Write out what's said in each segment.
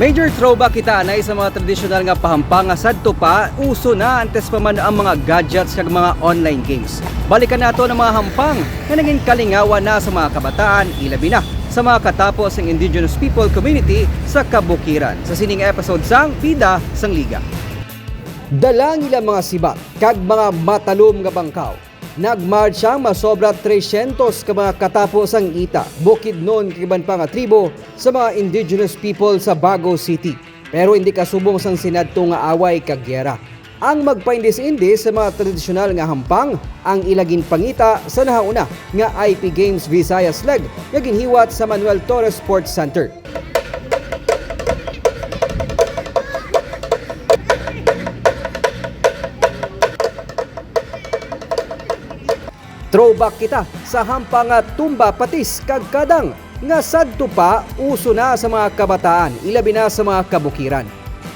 Major throwback kita na sa mga tradisyonal nga pahampang nga sadto pa uso na antes pa man ang mga gadgets kag mga online games. Balikan nato ng mga hampang na naging kalingawan na sa mga kabataan ilabi na sa mga katapos ng indigenous people community sa Kabukiran sa sining episode sang Pida sang Liga. Dalang ilang mga sibat kag mga matalom nga bangkaw. Nagmarch ang masobra 300 ka mga katapos ang ita, bukid noon kiban pa nga tribo sa mga indigenous people sa Bago City. Pero hindi kasubong sang sinadto nga away kag gyera. Ang magpaindis-indis sa mga tradisyonal nga hampang ang ilagin pangita sa nahauna nga IP Games Visayas Leg nga ginhiwat sa Manuel Torres Sports Center. Throwback kita sa hampang tumba patis kag kadang nga sadto pa uso na sa mga kabataan ilabi na sa mga kabukiran.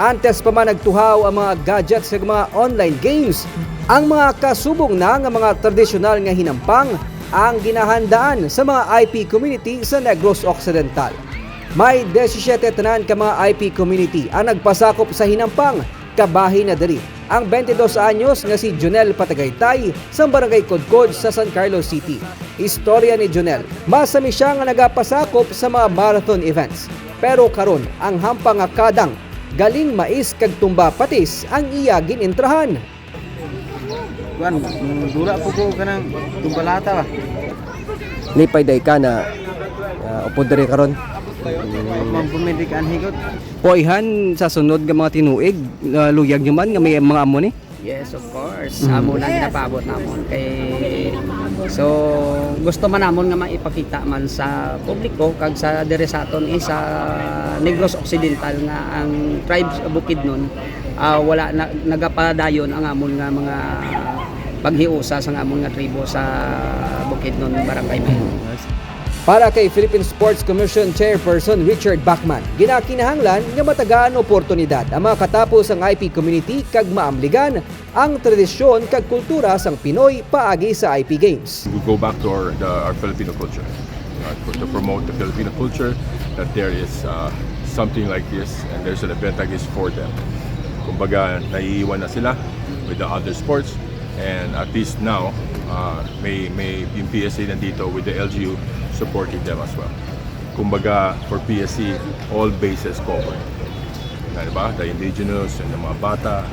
Antes pa man nagtuhaw ang mga gadgets kag mga online games, ang mga kasubong na nga mga tradisyonal nga hinampang ang ginahandaan sa mga IP community sa Negros Occidental. May 17 tanan ka mga IP community ang nagpasakop sa hinampang kabahi na diri. Ang 22 anyos nga si Jonel Patagaytay sa barangay Kodkod sa San Carlos City. Istorya ni Jonel, masami siya nga nagapasakop sa mga marathon events. Pero karon ang hampang nga kadang galing mais kag tumba patis ang iya ginintrahan. Kuan, dura po ko kanang tumbalata ba. Lipay day ka na uh, upod diri karon. Mang pumidik ang higot. Poyhan sa sunod nga mga tinuig, uh, luyag nyo man nga may mga amo ni. Yes, of course. Amo na ginapabot namon kay So, gusto man namon nga maipakita man sa publiko kag sa dire sa aton is sa Negros Occidental nga ang tribes sa Bukidnon ah, wala na, nagapadayon ang amon nga mga paghiusa sa amon nga tribo sa Bukidnon Barangay Mayon. Para kay Philippine Sports Commission Chairperson Richard Bachman, ginakinahanglan nga matagaan oportunidad ang mga katapos ang IP community kag maamligan ang tradisyon kag kultura sang Pinoy paagi sa IP Games. we go back to our, the, our Filipino culture, uh, to promote the Filipino culture, that there is uh, something like this and there's an event like this for them. Kumbaga, naiiwan na sila with the other sports and at least now, uh, may, may yung PSA nandito with the LGU supporting them as well. Kumbaga, for PSC, all bases covered. Na, diba? The indigenous and the mga bata,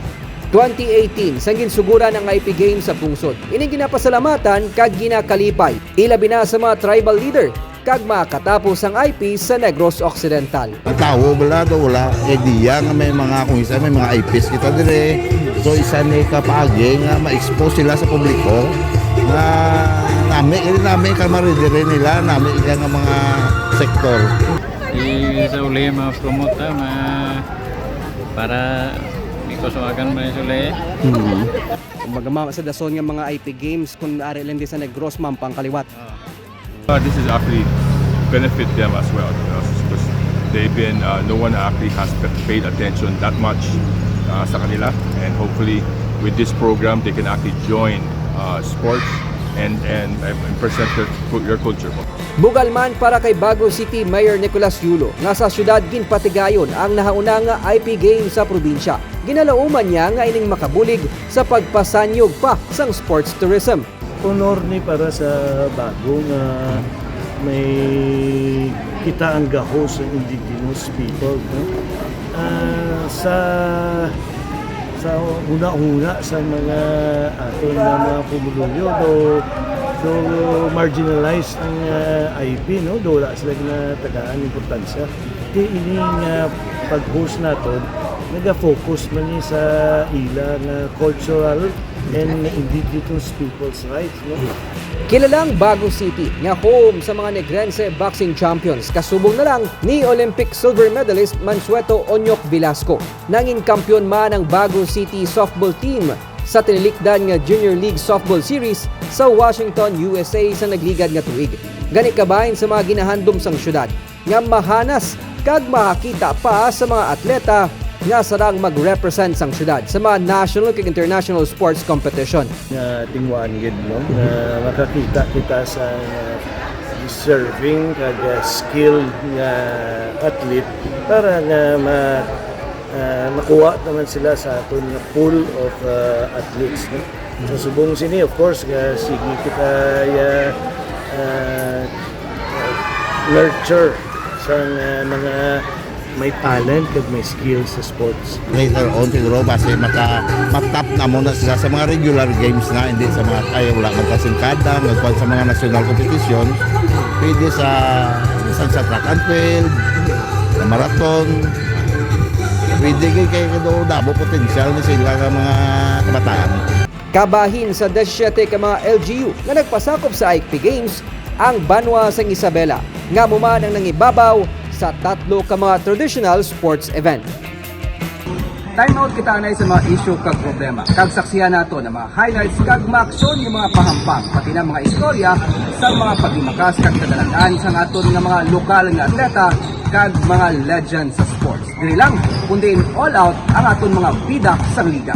2018 sang ginsuguran ang IP Games sa pungsod. Ini ginapasalamatan kag ginakalipay. Ilabi na sa mga tribal leader kag mga katapos ang IP sa Negros Occidental. Ang tao wala daw wala idea nga may mga kung isa may mga IPs kita dire. So isa ni kapaagi nga ma-expose sila sa publiko nga nami ini nami ka maridire nila nami ika nga mga sektor. I sa uli mga promote ta, ma para di ko suwagan man sa uli. Kumbaga mga sa dason nga mga IP Games kung ari lang di sa Negros mampang kaliwat. Uh, this is actually benefit them as well because they've been uh, no one actually has paid attention that much uh, sa kanila and hopefully with this program they can actually join uh, sports and and, and present their, their culture. Bugal man para kay Bago City Mayor Nicolas Yulo nga sa syudad ginpatigayon ang nahauna nga IP Games sa probinsya. Ginalauman niya nga ining makabulig sa pagpasanyog pa sang sports tourism. Honor ni para sa bago nga may kita ang gaho sa indigenous people no? Ah, sa sa una-una sa mga aton na mga pumulunyo do do marginalized ang ah, IP no do wala sila na tagaan importansya di ini nga pag-host naton naga-focus man ni sa ila nga cultural and indigenous people's rights no Kilalang Bago City nga home sa mga Negrense boxing champions kasubong na lang ni Olympic silver medalist Mansueto Onyok Velasco. Nanging kampyon man ang Bago City softball team sa tinilikdan nga Junior League Softball Series sa Washington, USA sa nagligad nga tuig. Gani kabahin sa mga ginahandom sang syudad nga mahanas kag makakita pa sa mga atleta nga sarang mag-represent sang syudad sa mga national kag international sports competition. nga tingwan gid no na makakita kita sa uh, deserving kag uh, skilled nga athlete para nga ma uh, makuha naman sila sa aton nga pool of uh, athletes no? so subong sini of course nga sige kita ya uh, nurture sa nga mga may talent kag may skills sa sports. Later on siguro base maka matap na muna sila sa mga regular games na hindi sa mga ay wala magkasingkada magkuhan sa mga national competition. Pwede sa minsan sa track and field sa marathon. Pwede kay kay do dabo potential ni sila nga mga kabataan. Kabahin sa 17 ka mga LGU na nagpasakop sa ICP Games ang Banwa sang Isabela. Nga muman ang nangibabaw sa tatlo ka mga traditional sports event. Time out kita na sa mga issue kag problema. Kag saksiyan nato na mga highlights kag maaksyon yung mga pahampang pati na mga istorya sa mga pagimakas kag kadalangan sa aton nga mga lokal nga atleta kag mga legends sa sports. Dili lang kundi all out ang aton mga bidak sa liga.